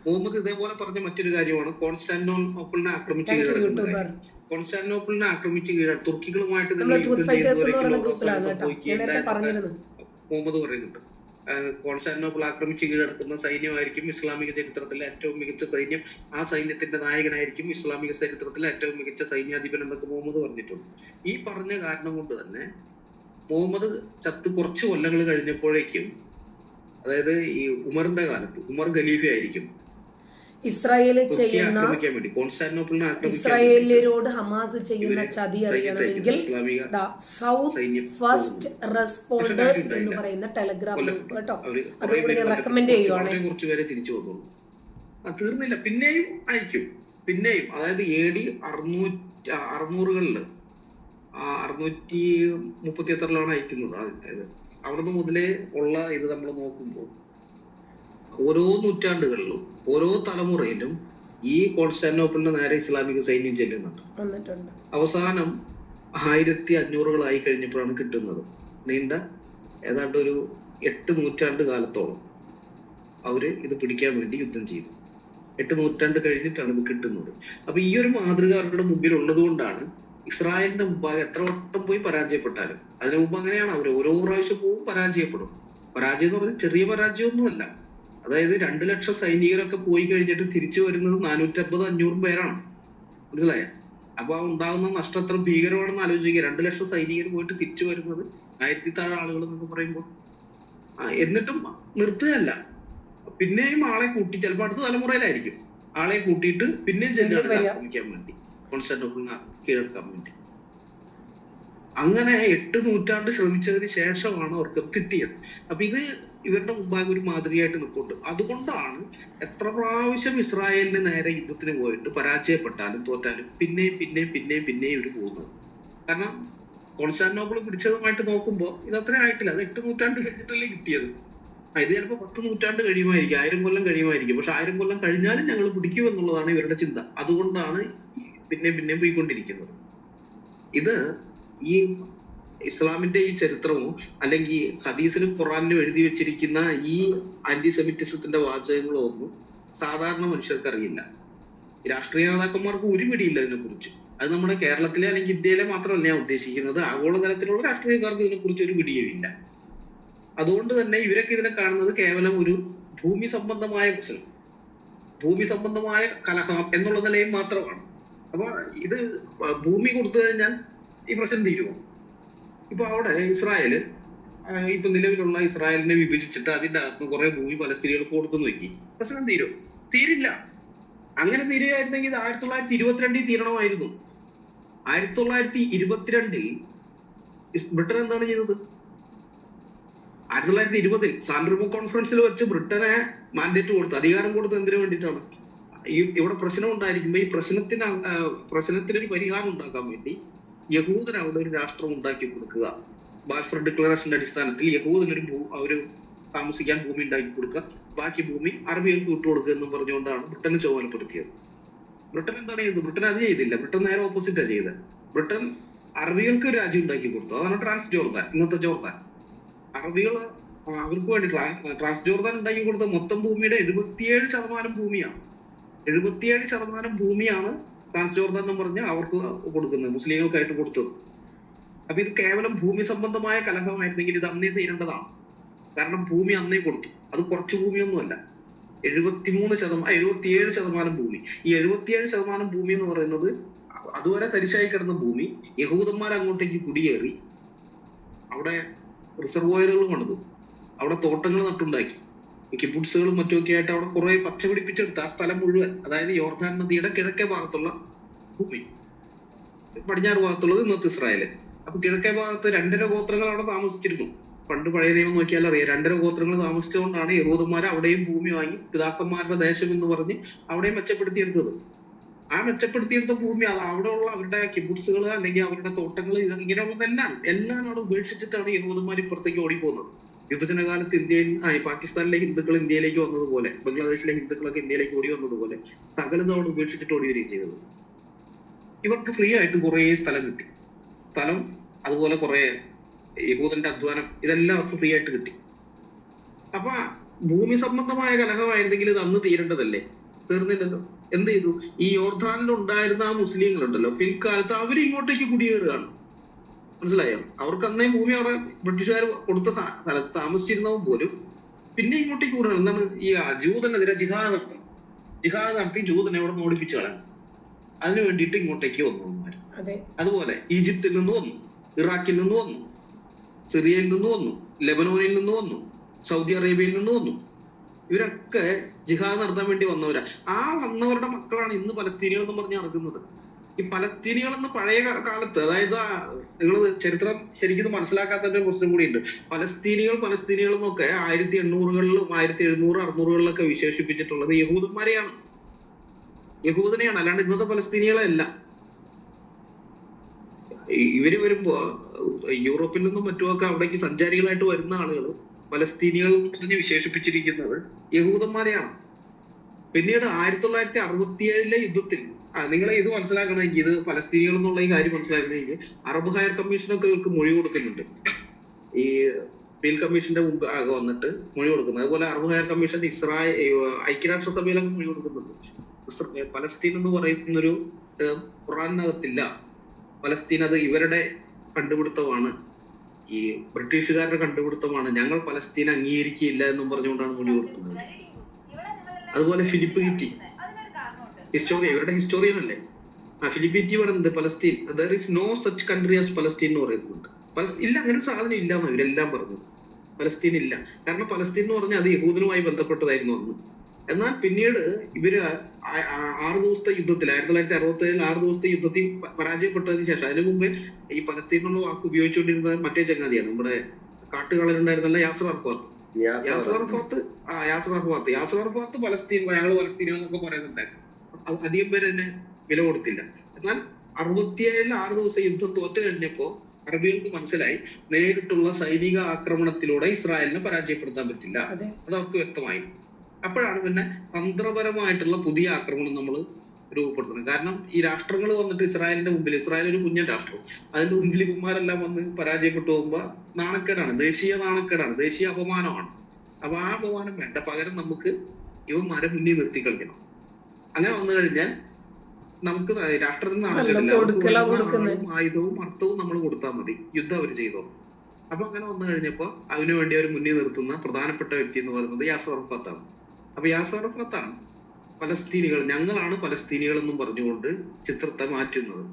മുഹമ്മദ് ഇതേപോലെ പറഞ്ഞ മറ്റൊരു കാര്യമാണ്. കോൺസ്റ്റാന്റോപ്പിളിനെ ആക്രമിച്ച് കോൺസ്റ്റാന്റോപ്പിളിനെ ആക്രമിച്ച് കീഴ തുർക്കികളുമായിട്ട് മുഹമ്മദ് പറയുന്നുണ്ട്. കോൺസ്റ്റാന്റോപ്പിൾ കോൺസ്റ്റാന്റിനോപ്പിൾ ആക്രമിച്ച് കീഴടക്കുന്ന സൈന്യമായിരിക്കും ഇസ്ലാമിക ചരിത്രത്തിലെ ഏറ്റവും മികച്ച സൈന്യം. ആ സൈന്യത്തിന്റെ നായകനായിരിക്കും ഇസ്ലാമിക ചരിത്രത്തിലെ ഏറ്റവും മികച്ച സൈന്യാധിപൻ എന്നൊക്കെ മുഹമ്മദ് പറഞ്ഞിട്ടുണ്ട്. ഈ പറഞ്ഞ കാരണം കൊണ്ട് തന്നെ മുഹമ്മദ് ചത്ത് കുറച്ച് കൊല്ലങ്ങൾ കഴിഞ്ഞപ്പോഴേക്കും അതായത് ഈ ഉമറിന്റെ കാലത്ത് ഉമർ ഖലീഫ ആയിരിക്കും. ഇസ്രായേൽ ചെയ്യുന്ന ആക്രമിക്കാൻ ഹമാസ് ചെയ്യുന്ന ചതി അറിയണമെങ്കിൽ സൗത്ത് ഫസ്റ്റ് റെസ്പോണ്ടേഴ്സ് എന്ന് പറയുന്ന ടെലഗ്രാം ഗ്രൂപ്പ് കേട്ടോ. അവർ അതും കുറേ ഞാൻ റെക്കമെൻഡ് ചെയ്യുവാണ്. തീർന്നില്ല. പിന്നെയും അയക്കും. പിന്നെയും അതായത് എ ഡി അറുന്നൂറ്റി ആ, അറുന്നൂറ്റി മുപ്പത്തി എത്രയിലാണ് അയക്കുന്നത് അതായത് അവിടുന്ന് മുതലേ ഉള്ള ഇത് നമ്മൾ നോക്കുമ്പോൾ ഓരോ നൂറ്റാണ്ടുകളിലും ഓരോ തലമുറയിലും ഈ കോൺസ്റ്റാന്റിനോപ്പിളിന്റെ നേരെ ഇസ്ലാമിക സൈന്യം ചെല്ലുന്നുണ്ട്. അവസാനം ആയിരത്തി അഞ്ഞൂറുകളായി കഴിഞ്ഞപ്പോഴാണ് കിട്ടുന്നത്. നീണ്ട ഏതാണ്ട് ഒരു എട്ട് നൂറ്റാണ്ട് കാലത്തോളം അവർ ഇത് പിടിക്കാൻ വേണ്ടി യുദ്ധം ചെയ്തു. എട്ട് നൂറ്റാണ്ട് കഴിഞ്ഞിട്ടാണ് ഇത് കിട്ടുന്നത്. അപ്പൊ ഈ ഒരു മാതൃക അവരുടെ മുമ്പിൽ ഉള്ളത് കൊണ്ടാണ് ഇസ്രായേലിന്റെ മുമ്പാകെ എത്ര വട്ടം പോയി പരാജയപ്പെട്ടാലും അതിനു മുമ്പ് അങ്ങനെയാണ് അവർ ഓരോ പ്രാവശ്യം പോവും പരാജയപ്പെടും. പരാജയം എന്ന് പറഞ്ഞാൽ ചെറിയ പരാജയമൊന്നുമല്ല. അതായത് രണ്ടു ലക്ഷം സൈനികരൊക്കെ പോയി കഴിഞ്ഞിട്ട് തിരിച്ചു വരുന്നത് നാനൂറ്റമ്പത് അഞ്ഞൂറും പേരാണ്. മനസ്സിലായോ? അപ്പൊ ആ ഉണ്ടാകുന്ന നഷ്ടം എത്ര ഭീകരമാണെന്ന് ആലോചിക്കുക. രണ്ടു ലക്ഷം സൈനികർ പോയിട്ട് തിരിച്ചു വരുന്നത് ആയിരത്തി താഴെ ആളുകൾ എന്നൊക്കെ പറയുമ്പോൾ. എന്നിട്ടും നിർത്തുകയല്ല. പിന്നെയും ആളെ കൂട്ടി ചിലപ്പോൾ അടുത്ത തലമുറയിലായിരിക്കും. ആളെ കൂട്ടിയിട്ട് പിന്നെയും വരിക. ആക്രമിക്കാൻ വേണ്ടി. കോൺസ്റ്റാന്റിനോപ്പിളിനെ കീഴടക്കാൻ വേണ്ടി. അങ്ങനെ എട്ട് നൂറ്റാണ്ട് ശ്രമിച്ചതിന് ശേഷമാണ് അവർക്ക് കിട്ടിയത്. അപ്പൊ ഇത് ഇവരുടെ മുമ്പാകെ ഒരു മാതൃകയായിട്ട് നിൽക്കുന്നുണ്ട് അതുകൊണ്ടാണ് എത്ര പ്രാവശ്യം ഇസ്രായേലിന് നേരെ യുദ്ധത്തിന് പോയിട്ട് പരാജയപ്പെട്ടാലും തോറ്റാലും പിന്നെയും പിന്നെയും പിന്നെയും പിന്നെയും ഇവർ പോകുന്നത്. കാരണം കോൺസ്റ്റാന്റിനോപ്പിൾ പിടിച്ചതുമായിട്ട് നോക്കുമ്പോൾ ഇത് അത്ര ആയിട്ടില്ല. അത് എട്ട് നൂറ്റാണ്ട് കഴിഞ്ഞിട്ടല്ലേ കിട്ടിയത്. ഇത് ചിലപ്പോൾ പത്ത് നൂറ്റാണ്ട് കഴിയുമായിരിക്കും ആയിരം കൊല്ലം കഴിയുമായിരിക്കും. പക്ഷെ ആയിരം കൊല്ലം കഴിഞ്ഞാലും ഞങ്ങൾ പിടിക്കും എന്നുള്ളതാണ് ഇവരുടെ ചിന്ത. അതുകൊണ്ടാണ് പിന്നെയും പിന്നെയും പോയിക്കൊണ്ടിരിക്കുന്നത്. ഇത് ഈ ഇസ്ലാമിന്റെ ഈ ചരിത്രവും അല്ലെങ്കിൽ ഹദീസിലും ഖുറാനിലും എഴുതി വെച്ചിരിക്കുന്ന ഈ ആന്റിസെമിറ്റിസത്തിന്റെ വാചകങ്ങളോ ഒന്നും സാധാരണ മനുഷ്യർക്ക് അറിയില്ല. രാഷ്ട്രീയ നേതാക്കന്മാർക്ക് ഒരു പിടിയില്ല ഇതിനെ കുറിച്ച് അത് നമ്മുടെ കേരളത്തിലെ അല്ലെങ്കിൽ ഇന്ത്യയിലെ മാത്രമല്ല ഞാൻ ഉദ്ദേശിക്കുന്നത്. ആഗോളതലത്തിലുള്ള രാഷ്ട്രീയക്കാർക്ക് ഇതിനെക്കുറിച്ച് ഒരു പിടിയുമില്ല അതുകൊണ്ട് തന്നെ ഇവരൊക്കെ ഇതിനെ കാണുന്നത് കേവലം ഒരു ഭൂമി സംബന്ധമായ പ്രശ്നം. ഭൂമി സംബന്ധമായ കലഹം എന്നുള്ള നിലയിൽ മാത്രമാണ്. അപ്പൊ ഇത് ഭൂമി കൊടുത്തു കഴിഞ്ഞാൽ ഈ പ്രശ്നം തീരുമോ ഇപ്പൊ അവിടെ ഇസ്രായേൽ ഇപ്പൊ നിലവിലുള്ള ഇസ്രായേലിനെ വിഭജിച്ചിട്ട് അതിന്റെ അകത്ത് കുറെ ഭൂമി പലസ്തീനികൾക്ക് കൊടുത്തു നോക്കി പ്രശ്നം തീരും തീരില്ല. അങ്ങനെ തീരുകയായിരുന്നെങ്കിൽ ഇത് ആയിരത്തി തൊള്ളായിരത്തി ഇരുപത്തിരണ്ടിൽ തീരണമായിരുന്നു. ആയിരത്തി തൊള്ളായിരത്തി ഇരുപത്തിരണ്ടിൽ ബ്രിട്ടൻ എന്താണ് ചെയ്തത്? ആയിരത്തി തൊള്ളായിരത്തി ഇരുപതിൽ സാൻഡ്രിമോ കോൺഫറൻസിൽ വെച്ച് ബ്രിട്ടനെ മാൻഡേറ്റ് കൊടുത്തു അധികാരം കൊടുത്ത് എന്തിനു വേണ്ടിയിട്ടാണ്? ഈ ഇവിടെ പ്രശ്നം ഉണ്ടായിരിക്കുമ്പോൾ ഈ പ്രശ്നത്തിന് പ്രശ്നത്തിന് പ്രശ്നത്തിനൊരു പരിഹാരം ഉണ്ടാക്കാൻ വേണ്ടി യഹൂദൻ അവിടെ ഒരു രാഷ്ട്രം ഉണ്ടാക്കി കൊടുക്കുക. ബാൽഫർ ഡിക്ലറേഷന്റെ അടിസ്ഥാനത്തിൽ യഹൂദനൊരു ഒരു താമസിക്കാൻ ഭൂമി ഉണ്ടാക്കി കൊടുക്കുക. ബാക്കി ഭൂമി അറബികൾക്ക് വിട്ടുകൊടുക്കുക എന്നും പറഞ്ഞുകൊണ്ടാണ് ബ്രിട്ടനെ ചുമതലപ്പെടുത്തിയത്. ബ്രിട്ടൻ എന്താണ് ചെയ്തത്? ബ്രിട്ടൻ അത് ചെയ്തില്ല. ബ്രിട്ടൻ നേരെ ഓപ്പോസിറ്റാ ചെയ്തത്. ബ്രിട്ടൻ അറബികൾക്ക് ഒരു രാജ്യം ഉണ്ടാക്കി കൊടുത്തു. അതാണ് ട്രാൻസ് ജോർദാൻ ഇന്നത്തെ ജോർദാൻ. അറബികൾ അവർക്ക് വേണ്ടി ട്രാൻസ് ജോർദാൻ ഉണ്ടാക്കി കൊടുത്ത മൊത്തം ഭൂമിയുടെ എഴുപത്തിയേഴ് ശതമാനം ഭൂമിയാണ്. എഴുപത്തിയേഴ് ശതമാനം ഭൂമിയാണ് ട്രാൻസ് ജോർദാൻ എന്ന് പറഞ്ഞ് അവർക്ക് കൊടുക്കുന്നത് മുസ്ലിങ്ങൾക്കായിട്ട് കൊടുത്തത്. അപ്പൊ ഇത് കേവലം ഭൂമി സംബന്ധമായ കലഹമായിരുന്നെങ്കിൽ ഇത് അന്നേ തീരേണ്ടതാണ്. കാരണം ഭൂമി അന്നേ കൊടുത്തു. അത് കുറച്ച് ഭൂമിയൊന്നുമല്ല. എഴുപത്തിമൂന്ന് ശതമാനം എഴുപത്തിയേഴ് ശതമാനം ഭൂമി. ഈ എഴുപത്തിയേഴ് ശതമാനം ഭൂമി എന്ന് പറയുന്നത് അതുവരെ തരിശായി കിടന്ന ഭൂമി. യഹൂദന്മാർ അങ്ങോട്ടേക്ക് കുടിയേറി. അവിടെ റിസർവോയറുകൾ പണിതു അവിടെ തോട്ടങ്ങൾ നട്ടുണ്ടാക്കി. കിബുട്സുകളും മറ്റുമൊക്കെ ആയിട്ട് അവിടെ കുറെ പച്ച പിടിപ്പിച്ചെടുത്ത ആ സ്ഥലം മുഴുവൻ അതായത് യോർദാൻ നദിയുടെ കിഴക്കേ ഭാഗത്തുള്ള ഭൂമി. പടിഞ്ഞാറ് ഭാഗത്തുള്ളത് ഇന്നത്തെ ഇസ്രായേൽ അപ്പൊ കിഴക്കേ ഭാഗത്ത് രണ്ടര ഗോത്രങ്ങൾ അവിടെ താമസിച്ചിരുന്നു. പണ്ട് പഴയ നിയമം നോക്കിയാൽ അറിയാം രണ്ടര ഗോത്രങ്ങൾ താമസിച്ചുകൊണ്ടാണ് യഹൂദന്മാർ അവിടെയും ഭൂമി വാങ്ങി പിതാക്കന്മാരുടെ ദേശം എന്ന് പറഞ്ഞ് അവിടെയും മെച്ചപ്പെടുത്തിയെടുത്തത്. ആ മെച്ചപ്പെടുത്തിയെടുത്ത ഭൂമി അവിടെയുള്ള അവരുടെ കിബുട്സുകൾ അല്ലെങ്കിൽ അവരുടെ തോട്ടങ്ങൾ ഇത് ഇങ്ങനെയുള്ളതെല്ലാം എല്ലാം അവിടെ ഉപേക്ഷിച്ചിട്ടാണ് യഹൂദന്മാർ ഇപ്പുറത്തേക്ക് ഓടിപ്പോകുന്നത്. വിഭജന കാലത്ത് ഇന്ത്യയിൽ ആ, പാകിസ്ഥാനിലെ ഹിന്ദുക്കൾ ഇന്ത്യയിലേക്ക് വന്നതുപോലെ ബംഗ്ലാദേശിലെ ഹിന്ദുക്കളൊക്കെ ഇന്ത്യയിലേക്ക് ഓടി വന്നതുപോലെ സകലതും അവിടെ ഉപേക്ഷിച്ചിട്ട് ഓടി വരികയും ചെയ്തത്. ഇവർക്ക് ഫ്രീ ആയിട്ട് കുറേ സ്ഥലം കിട്ടി. സ്ഥലം അതുപോലെ കുറേ യഹൂദന്റെ അധ്വാനം ഇതെല്ലാം അവർക്ക് ഫ്രീ ആയിട്ട് കിട്ടി. അപ്പൊ ഭൂമി സംബന്ധമായ കലഹമായിരുന്നെങ്കിൽ ഇത് അന്ന് തീരേണ്ടതല്ലേ? തീർന്നില്ലല്ലോ. എന്ത് ചെയ്തു? ഈ യോർദാനിൽ ഉണ്ടായിരുന്ന ആ മുസ്ലിങ്ങളുണ്ടല്ലോ. പിൽക്കാലത്ത് അവർ ഇങ്ങോട്ടേക്ക് കുടിയേറുകയാണ്. മനസ്സിലായോ? അവർക്ക് അന്നേ ഭൂമി അവിടെ ബ്രിട്ടീഷുകാർ കൊടുത്ത സ്ഥ- സ്ഥലത്ത് താമസിച്ചിരുന്നവൻ പോലും പിന്നെ ഇങ്ങോട്ടേക്ക് കൂടുകയാണ് എന്താണ് ഈ ജൂതനെതിരെ ജിഹാദ് നടത്തണം ജിഹാദ് നടത്തി ജൂതനെ അവിടെ നിന്ന് ഓടിപ്പിച്ചു കളയണം അതിനു വേണ്ടിയിട്ട് ഇങ്ങോട്ടേക്ക് വന്നു അവന്മാര്. അതെ. അതുപോലെ ഈജിപ്തിൽ നിന്ന് വന്നു ഇറാഖിൽ നിന്ന് വന്നു സിറിയയിൽ നിന്ന് വന്നു ലെബനോനിൽ നിന്ന് വന്നു സൗദി അറേബ്യയിൽ നിന്ന് വന്നു. ഇവരൊക്കെ ജിഹാദ് നടത്താൻ വേണ്ടി വന്നവരാ. ആ വന്നവരുടെ മക്കളാണ് ഇന്ന് പലസ്തീനികൾ എന്ന് പറഞ്ഞ് നടക്കുന്നത് ഈ പലസ്തീനികൾ എന്ന് പഴയ കാലത്ത് അതായത് നിങ്ങൾ ചരിത്രം ശരിക്കും മനസ്സിലാക്കാത്ത ഒരു പ്രശ്നം കൂടിയുണ്ട്. പലസ്തീനികൾ പലസ്തീനികൾ എന്നൊക്കെ ആയിരത്തി എണ്ണൂറുകളിലും ആയിരത്തി എഴുന്നൂറ് അറുന്നൂറുകളിലൊക്കെ വിശേഷിപ്പിച്ചിട്ടുള്ളത് യഹൂദന്മാരെയാണ്. യഹൂദനെയാണ് അല്ലാണ്ട് ഇന്നത്തെ പലസ്തീനികളല്ല അല്ല ഇവർ വരുമ്പോ യൂറോപ്പിൽ നിന്നും മറ്റുമൊക്കെ അവിടേക്ക് സഞ്ചാരികളായിട്ട് വരുന്ന ആളുകൾ പലസ്തീനികൾ എന്ന് വിശേഷിപ്പിച്ചിരിക്കുന്നത് യഹൂദന്മാരെയാണ്. പിന്നീട് ആയിരത്തി തൊള്ളായിരത്തി അറുപത്തിയേഴിലെ യുദ്ധത്തിൽ നിങ്ങൾ ഇത് മനസ്സിലാക്കണമെങ്കിൽ ഇത് പലസ്തീനികൾ എന്നുള്ള ഈ കാര്യം മനസ്സിലാക്കണമെങ്കിൽ അറബ് ഹയർ കമ്മീഷനൊക്കെ ഇവർക്ക് മൊഴി കൊടുക്കുന്നുണ്ട്. ഈ പീൽ കമ്മീഷന്റെ മുമ്പ് ആകെ വന്നിട്ട് മൊഴി കൊടുക്കുന്നത്. അതുപോലെ അറബ് ഹയർ കമ്മീഷൻ ഇസ്രായേൽ ഐക്യരാഷ്ട്ര സഭയിലൊക്കെ മൊഴി കൊടുക്കുന്നുണ്ട്. പലസ്തീൻ എന്ന് പറയുന്നൊരു ഖുറാനകത്തില്ല. പലസ്തീൻ അത് ഇവരുടെ കണ്ടുപിടുത്തമാണ്. ഈ ബ്രിട്ടീഷുകാരുടെ കണ്ടുപിടുത്തമാണ്. ഞങ്ങൾ പലസ്തീൻ അംഗീകരിക്കുകയില്ല എന്നും പറഞ്ഞുകൊണ്ടാണ് മൊഴി കൊടുക്കുന്നത്. അതുപോലെ ഫിലിപ്പ് കിറ്റി. ഹിസ്റ്റോറിയൻ ഇവരുടെ ഹിസ്റ്റോറിയൻ അല്ലേ ആ ഫിലിപ്പീറ്റി പറയുന്നത് Palestine. There is no such country as Palestine എന്ന് പറയുന്നുണ്ട്. ഇല്ല അങ്ങനെ ഒരു സാധനം ഇല്ല എന്ന് ഇവരെല്ലാം പറഞ്ഞു പലസ്തീൻ ഇല്ല. കാരണം പലസ്തീൻ എന്ന് പറഞ്ഞാൽ അത് യഹൂദനുമായി ബന്ധപ്പെട്ടതായിരുന്നു അന്ന്. എന്നാൽ പിന്നീട് ഇവർ ആറ് ദിവസത്തെ യുദ്ധത്തിൽ ആയിരത്തി തൊള്ളായിരത്തി അറുപത്തി ഏഴിൽ ആറ് ദിവസത്തെ യുദ്ധത്തിൽ പരാജയപ്പെട്ടതിന് ശേഷം അതിനു മുമ്പേ ഈ പലസ്തീൻ എന്നുള്ള വാക്ക് ഉപയോഗിച്ചുകൊണ്ടിരുന്നത് മറ്റേ ചങ്ങാതിയാണ് നമ്മുടെ കാട്ടുകളുണ്ടായിരുന്നല്ല യാസർ അർഫാത്ത്. യാസർ അർഫാത്ത് ആ Yasser Arafat. Yasser Arafat Palestine ഞങ്ങൾ പലസ്തീൻ എന്നൊക്കെ പറയുന്നുണ്ടായിരുന്നു. അധികം പേര് അതിന് വില കൊടുത്തില്ല. എന്നാൽ അറുപത്തിയേഴിൽ ആറ് ദിവസം യുദ്ധം തോറ്റു കഴിഞ്ഞപ്പോ അറബികൾക്ക് മനസ്സിലായി നേരിട്ടുള്ള സൈനിക ആക്രമണത്തിലൂടെ ഇസ്രായേലിനെ പരാജയപ്പെടുത്താൻ പറ്റില്ല. അതെ. അവർക്ക് വ്യക്തമായി. അപ്പോഴാണ് പിന്നെ തന്ത്രപരമായിട്ടുള്ള പുതിയ ആക്രമണം നമ്മൾ രൂപപ്പെടുത്തുന്നത്. കാരണം ഈ രാഷ്ട്രങ്ങൾ വന്നിട്ട് ഇസ്രായേലിന്റെ മുമ്പിൽ ഇസ്രായേൽ ഒരു കുഞ്ഞൻ രാഷ്ട്രം. അതിന്റെ മുമ്പിൽ ഇവന്മാരെല്ലാം വന്ന് പരാജയപ്പെട്ടു പോകുമ്പോ നാണക്കേടാണ്. ദേശീയ നാണക്കേടാണ്. ദേശീയ അപമാനമാണ്. അപ്പൊ ആ അപമാനം വേണ്ട. പകരം നമുക്ക് ഇവന്മാരെ മുന്നിൽ നിർത്തി കളിക്കണം. അങ്ങനെ വന്നു കഴിഞ്ഞാൽ നമുക്ക് കൊടുക്കലാ വേണ്ടുന്ന ആയുധവും അർത്ഥവും നമ്മൾ കൊടുത്താൽ മതി. യുദ്ധം അവർ ചെയ്തോളും അപ്പൊ അങ്ങനെ വന്നു കഴിഞ്ഞപ്പോ അതിനുവേണ്ടി അവർ മുന്നിൽ നിർത്തുന്ന പ്രധാനപ്പെട്ട വ്യക്തി എന്ന് പറയുന്നത് യാസർ അറഫാത്താണ് അപ്പൊ യാസർ അറഫാത്താണ് പലസ്തീനികൾ ഞങ്ങളാണ് പലസ്തീനികൾ എന്നും പറഞ്ഞുകൊണ്ട് ചിത്രത്തെ മാറ്റുന്നത്.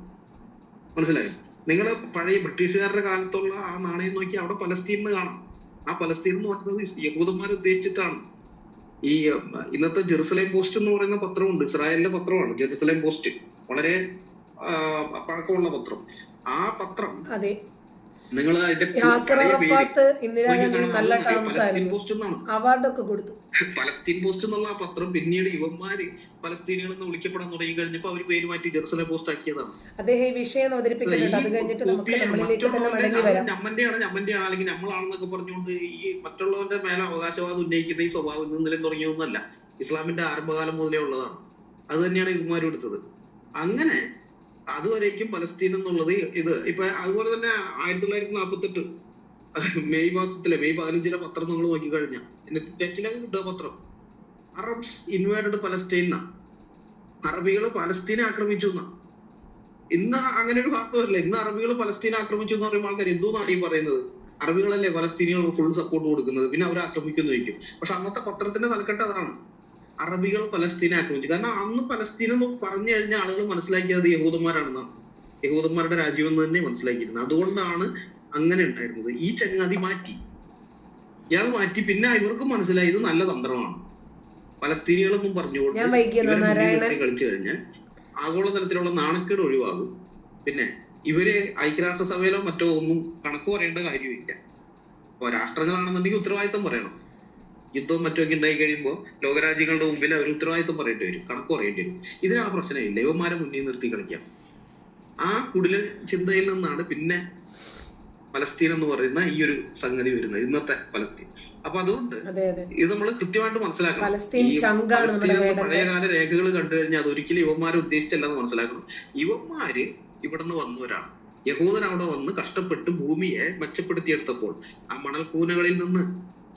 മനസ്സിലായോ? നിങ്ങൾ പഴയ ബ്രിട്ടീഷുകാരുടെ കാലത്തുള്ള ആ നാണയം നോക്കി അവിടെ പലസ്തീൻ എന്ന് കാണാം. ആ പലസ്തീൻ എന്ന് പറയുന്നത് യഹൂദന്മാർ ഉദ്ദേശിച്ചിട്ടാണ് ഈ ഇന്നത്തെ ജെറുസലേം പോസ്റ്റ് എന്ന് പറയുന്ന പത്രമുണ്ട് ഇസ്രായേലിന്റെ പത്രമാണ് ജെറുസലേം പോസ്റ്റ്. വളരെ പഴക്കമുള്ള പത്രം. ആ പത്രം നിങ്ങൾ. നല്ല ടേംസ് ആയിരുന്നു. അവാർഡൊക്കെ കൊടുത്തു. പലസ്തീൻ പോസ്റ്റ് എന്നുള്ള ആ പത്രം പിന്നീട് യുവന്മാര് പലസ്തീനികൾ എന്ന് വിളിക്കപ്പെടാൻ തുടങ്ങി കഴിഞ്ഞപ്പോ അവർ പേര് മാറ്റി ജെറുസലേം പോസ്റ്റ് ആക്കിയതാണ്. അദ്ദേഹം ഈ വിഷയം അവതരിപ്പിക്കുന്നുണ്ട് അത് കഴിഞ്ഞിട്ട് നമുക്ക് നമ്മളിലേക്ക് തന്നെ മടങ്ങി വരാം. ഞമ്മന്റെയാണ് ഞമ്മന്റെയാണ് അല്ലെങ്കിൽ നമ്മളാണെന്നൊക്കെ പറഞ്ഞുകൊണ്ട് ഈ മറ്റുള്ളവന്റെ മേലെ അവകാശവാദം ഉന്നയിക്കുന്ന ഈ സ്വഭാവം ഇന്നും ഇന്നലെയും തുടങ്ങിയൊന്നുമല്ല ഇസ്ലാമിന്റെ ആരംഭകാലം മുതലേ ഉള്ളതാണ്. അത് തന്നെയാണ് ഇവന്മാരും എടുത്തത്. അങ്ങനെ അതുവരേക്കും പലസ്തീൻ എന്നുള്ളത് ഇത്. ഇപ്പൊ അതുപോലെ തന്നെ ആയിരത്തി തൊള്ളായിരത്തി നാൽപ്പത്തെട്ട് മെയ് മാസത്തിലെ മെയ് പതിനഞ്ചിലെ പത്രം നമ്മൾ നോക്കിക്കഴിഞ്ഞാൽ കിട്ടുക പത്രം. അറബ്സ് ഇൻവേഡഡ് പലസ്തീന അറബികൾ പലസ്തീനെ ആക്രമിച്ചു എന്നാ ഇന്ന് അങ്ങനെ ഒരു വാർത്ത വരില്ല ഇന്ന് അറബികൾ പലസ്തീനെ ആക്രമിച്ചു എന്ന് പറയുമ്പോൾ ആൾക്കാർ എന്തോന്നാണ് ഈ പറയുന്നത്? അറബികളല്ലേ പലസ്തീനികൾ ഫുൾ സപ്പോർട്ട് കൊടുക്കുന്നത്. പിന്നെ അവർ ആക്രമിക്കുന്നു ചോദിക്കും. പക്ഷെ അന്നത്തെ പത്രത്തിന്റെ തലക്കെട്ട് അതാണ്. അറബികൾ പലസ്തീനെ ആക്രമിച്ചു. കാരണം അന്ന് പലസ്തീൻ എന്ന് പറഞ്ഞു കഴിഞ്ഞ ആളുകൾ മനസ്സിലാക്കിയത് യഹൂദന്മാരാണെന്നാണ്. യഹൂദന്മാരുടെ രാജ്യം എന്ന് തന്നെ മനസ്സിലാക്കിയിരുന്നത്. അതുകൊണ്ടാണ് അങ്ങനെ ഉണ്ടായിരുന്നത്. ഈ ചങ്ങാതി മാറ്റി. ഇയാൾ മാറ്റി. പിന്നെ ഇവർക്കും മനസ്സിലായി ഇത് നല്ല തന്ത്രമാണ്. പലസ്തീനികളൊന്നും പറഞ്ഞുകൊണ്ട് കളിച്ചു കഴിഞ്ഞാൽ ആഗോളതലത്തിലുള്ള നാണക്കേട് ഒഴിവാകും. പിന്നെ ഇവർ ഐക്യരാഷ്ട്ര സഭയിലോ മറ്റോ ഒന്നും കണക്ക് പറയേണ്ട കാര്യമില്ല. ഇപ്പൊ രാഷ്ട്രങ്ങളാണെന്നുണ്ടെങ്കിൽ ഉത്തരവാദിത്തം പറയണം. യുദ്ധവും മറ്റുമൊക്കെ ഉണ്ടായി കഴിയുമ്പോൾ ലോകരാജ്യങ്ങളുടെ മുമ്പിൽ അവർ ഉത്തരവാദിത്വം പറയേണ്ടി വരും കണക്ക് പറയേണ്ടി വരും. പ്രശ്നം പ്രശ്നമില്ല. ഇവന്മാരെ മുന്നിൽ നിർത്തി കളിക്കാം ആ കുടില ചിന്തയിൽ നിന്നാണ് പിന്നെ പലസ്തീൻ എന്ന് പറയുന്ന ഈ ഒരു സംഗതി വരുന്നത് ഇന്നത്തെ പലസ്തീൻ. അപ്പൊ അതുകൊണ്ട് അതെ അതെ. ഇത് നമ്മൾ കൃത്യമായിട്ട് മനസ്സിലാക്കണം. പഴയകാല രേഖകൾ കണ്ടു കഴിഞ്ഞാൽ അതൊരിക്കലും യുവന്മാരെ ഉദ്ദേശിച്ചല്ല എന്ന് മനസ്സിലാക്കണം. യുവന്മാര് ഇവിടുന്ന് വന്നവരാണ്. യഹൂദൻ അവിടെ വന്ന് കഷ്ടപ്പെട്ട് ഭൂമിയെ മെച്ചപ്പെടുത്തിയെടുത്തപ്പോൾ ആ മണൽക്കൂനകളിൽ നിന്ന്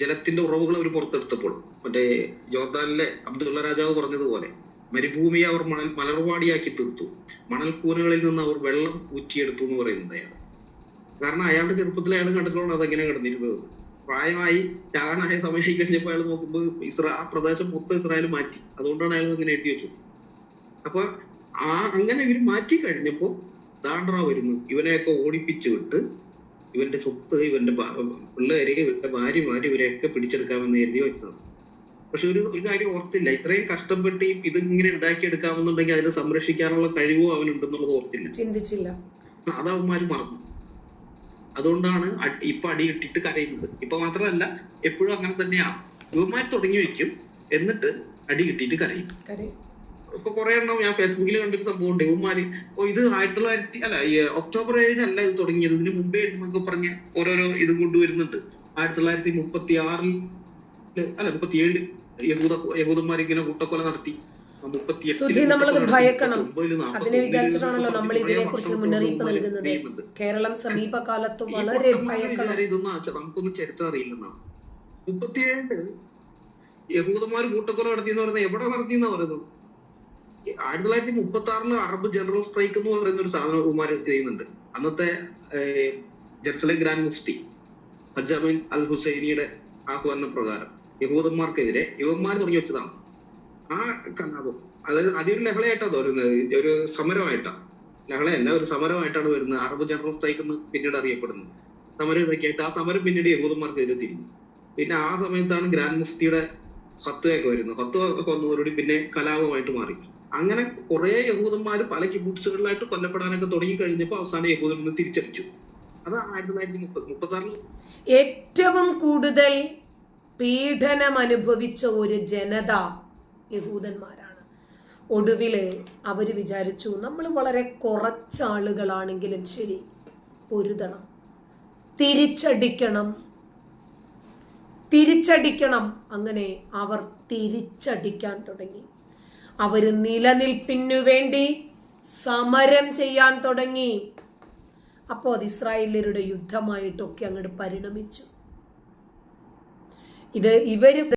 ജലത്തിന്റെ ഉറവുകൾ അവർ പുറത്തെടുത്തപ്പോൾ മറ്റേ ജോർദാനിലെ അബ്ദുള്ള രാജാവ് പറഞ്ഞതുപോലെ മരുഭൂമിയെ അവർ മണൽ മലർവാടിയാക്കി തീർത്തു. മണൽക്കൂനകളിൽ നിന്ന് അവർ വെള്ളം ഊറ്റിയെടുത്തു എന്ന് പറയുന്നത് അയാൾ. കാരണം അയാളുടെ ചെറുപ്പത്തിൽ അയാൾ കണ്ടിട്ടുള്ളത് അതെങ്ങനെ കിടന്നിരുന്നത്. പ്രായമായി ചാകാനായ സമയം കഴിഞ്ഞപ്പോൾ അയാൾ നോക്കുമ്പോൾ ഇസ്രാ ആ പ്രദേശം മൊത്തം ഇസ്രായേൽ മാറ്റി. അതുകൊണ്ടാണ് അയാൾ അങ്ങനെ എഴുതി വെച്ചത്. അപ്പൊ ആ അങ്ങനെ ഇവർ മാറ്റി കഴിഞ്ഞപ്പോൾ ദാണ്ട്ര വരുന്നു. ഇവനെയൊക്കെ ഓടിപ്പിച്ചു വിട്ട് ഇവന്റെ സ്വത്ത് ഇവന്റെ പിള്ളേര് ഇവന്റെ ഭാര്യമാര് ഇവരെയൊക്കെ പിടിച്ചെടുക്കാമെന്ന് കരുതി വരുന്നത് പക്ഷെ ഒരു ഒരു കാര്യം ഓർത്തില്ല. ഇത്രയും കഷ്ടപ്പെട്ട് ഈ ഇത് ഇങ്ങനെ ഉണ്ടാക്കിയെടുക്കാമെന്നുണ്ടെങ്കിൽ അതിനെ സംരക്ഷിക്കാനുള്ള കഴിവോ അവനുണ്ടെന്നുള്ളത് ഓർത്തില്ല. ചിന്തിച്ചില്ല. അത് അവന്മാര് മറന്നു. അതുകൊണ്ടാണ് ഇപ്പൊ അടിയിട്ടിട്ട് കരയുന്നത്. ഇപ്പൊ മാത്രമല്ല എപ്പോഴും അങ്ങനെ തന്നെയാണ്. ഇവന്മാർ തുടങ്ങി വെക്കും എന്നിട്ട് അടി കിട്ടിയിട്ട് കരയും. കാര്യം. ഇപ്പൊ കുറെ എണ്ണം ഞാൻ ഫേസ്ബുക്കിൽ കണ്ടൊരു സംഭവം ഉണ്ട് ഇവന്മാര് ഓ ഇത് ആയിരത്തി തൊള്ളായിരത്തി അല്ല ഒക്ടോബർ ഏഴിനല്ല ഇത് തുടങ്ങിയത്. ഇതിന് മുമ്പേ എന്നൊക്കെ പറഞ്ഞ് ഓരോരോ ഇതും കൊണ്ടുവരുന്നുണ്ട്. ആയിരത്തി തൊള്ളായിരത്തി മുപ്പത്തി ആറിൽ അല്ല മുപ്പത്തി ഏഴിൽ യഹൂദ യഹൂദന്മാർ ഇങ്ങനെ കൂട്ടക്കൊല നടത്തി. മുപ്പത്തിയേഴിൽ സുധി, നമ്മളത് ഭയക്കണം. അതിനെ വിചാരിച്ചിട്ടാണല്ലോ നമ്മൾ ഇതിനെക്കുറിച്ച് മുന്നറിയിപ്പ് നൽകുന്നത്. കേരളം സമീപകാലത്ത് വളരെ ഭയക്കണം. ഇതൊന്നും ആച്ച- നമുക്കൊന്നും ചരിത്രം അറിയില്ലെന്നാണ് മുപ്പത്തിയേഴ് യഹൂദന്മാർ കൂട്ടക്കൊല നടത്തി എന്ന് പറയുന്നത് എവിടെ നടത്തി എന്നാ പറയുന്നത്? ആയിരത്തി തൊള്ളായിരത്തി മുപ്പത്തി ആറിൽ അറബ് ജനറൽ സ്ട്രൈക്ക് എന്ന് പറയുന്ന ഒരു സാധനം ഉമാർ ചെയ്യുന്നുണ്ട്. അന്നത്തെ ജെറുസലേം ഗ്രാൻഡ് മുഫ്തി അജാമിൻ അൽ ഹുസൈനിയുടെ ആഹ്വാന പ്രകാരം യഹൂദന്മാർക്കെതിരെ യുവന്മാർ തുടങ്ങി വെച്ചതാണ്. ആ കലാപം. അതായത് അതൊരു ലഹളയായിട്ടാ തോന്നുന്നത്. ഒരു സമരമായിട്ടാണ് ലഹളയല്ല ഒരു സമരമായിട്ടാണ് വരുന്നത്. അറബ് ജനറൽ സ്ട്രൈക്ക് എന്ന് പിന്നീട് അറിയപ്പെടുന്നത്. സമരം ഇതൊക്കെ ആയിട്ട് ആ സമരം പിന്നീട് യഹൂദന്മാർക്കെതിരെ തിരിഞ്ഞു. പിന്നെ ആ സമയത്താണ് ഗ്രാൻഡ് മുഫ്തിയുടെ ഫത്വയൊക്കെ വരുന്നത്. ഫത്വ വന്നതോടുകൂടി പിന്നെ കലാപമായിട്ട് മാറി. അങ്ങനെ കുറെ യഹൂദന്മാർ പല കിബൂട്ട്സുകളിലായിട്ട് കൊല്ലപ്പെടാനൊക്കെ തുടങ്ങി കഴിഞ്ഞപ്പോൾ അവസാനം യഹൂദൻ നിന്ന് തിരിച്ചടിച്ചു. അത് ആയിരത്തി തൊള്ളായിരത്തി മുപ്പത് മുപ്പത്തി ഏറ്റവും കൂടുതൽ പീഡനം അനുഭവിച്ച ഒരു ജനത യഹൂദന്മാരാണ്. ഒടുവിൽ അവർ വിചാരിച്ചു നമ്മൾ വളരെ കുറച്ചാളുകളാണെങ്കിലും ശരി പൊരുതണം. തിരിച്ചടിക്കണം. തിരിച്ചടിക്കണം. അങ്ങനെ അവർ തിരിച്ചടിക്കാൻ തുടങ്ങി. അവർ നിലനിൽപ്പിനു വേണ്ടി സമരം ചെയ്യാൻ തുടങ്ങി. അപ്പോൾ അത് ഇസ്രായേലരുടെ യുദ്ധമായിട്ടൊക്കെ അങ്ങോട്ട് പരിണമിച്ചു. ഇത് ഇവർ